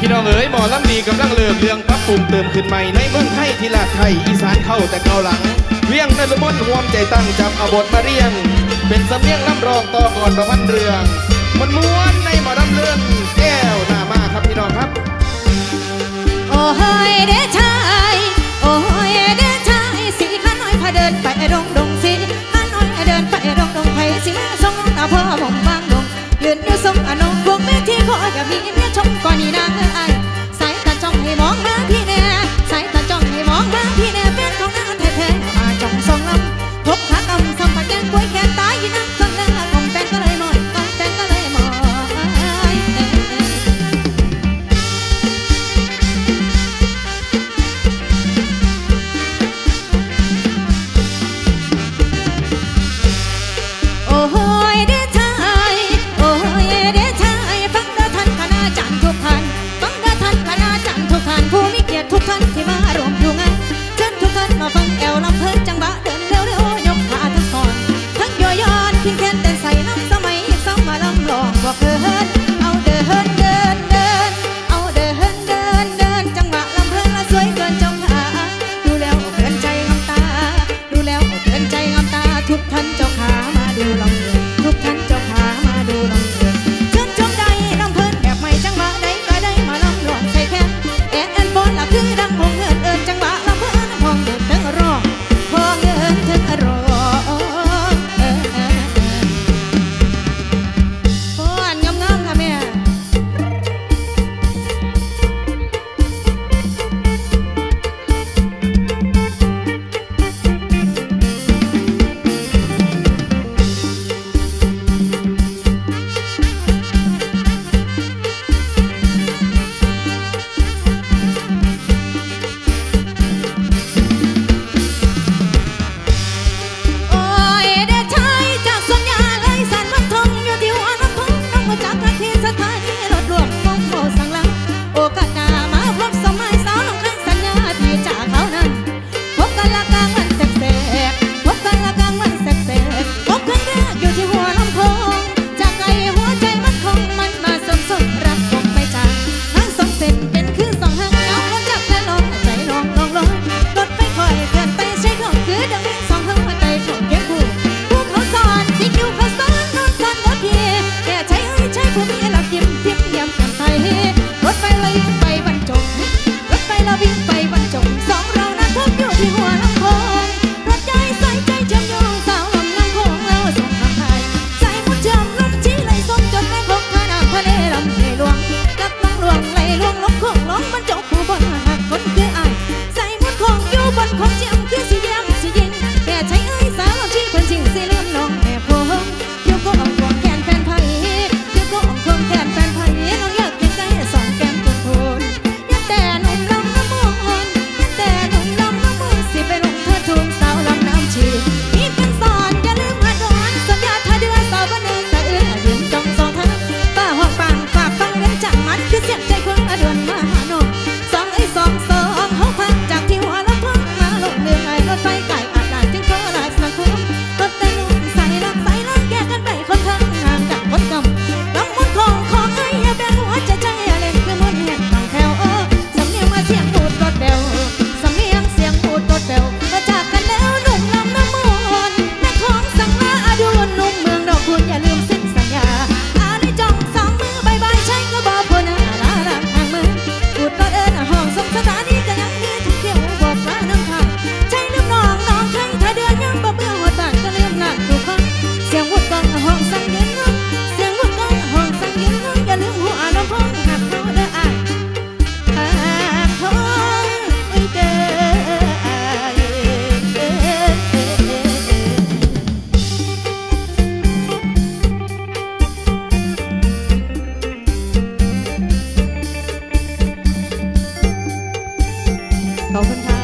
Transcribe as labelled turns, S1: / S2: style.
S1: พี่น้องเอ๋ยหมอลำดีกำลังเลิกเรื่องปรับปรุงเติมขึ้นใหม่ในเมืองไทยที่ลาไทยอีสานเข้าแต่เกาหลังเวียงนรมนห่วมใจตั้งจับอาบทมาเรียง เป็นสำเนียงลำรองต่อก่อนประวันเรืองมันม้วนในหมอลำเรื่องแก้วหน้ามาครับพี่น้องครับ
S2: โอ้ยเด้ชายโอ้ยเด้ชายสีข้าน้อยพาเดินไปดงดงสีข้าน้อยเดินไปดงดงไปสีทรงน้าพ่อผมบางดงยืนอยู่ทรงอนงพวกแม่ที่ขออย่ามี 高分差。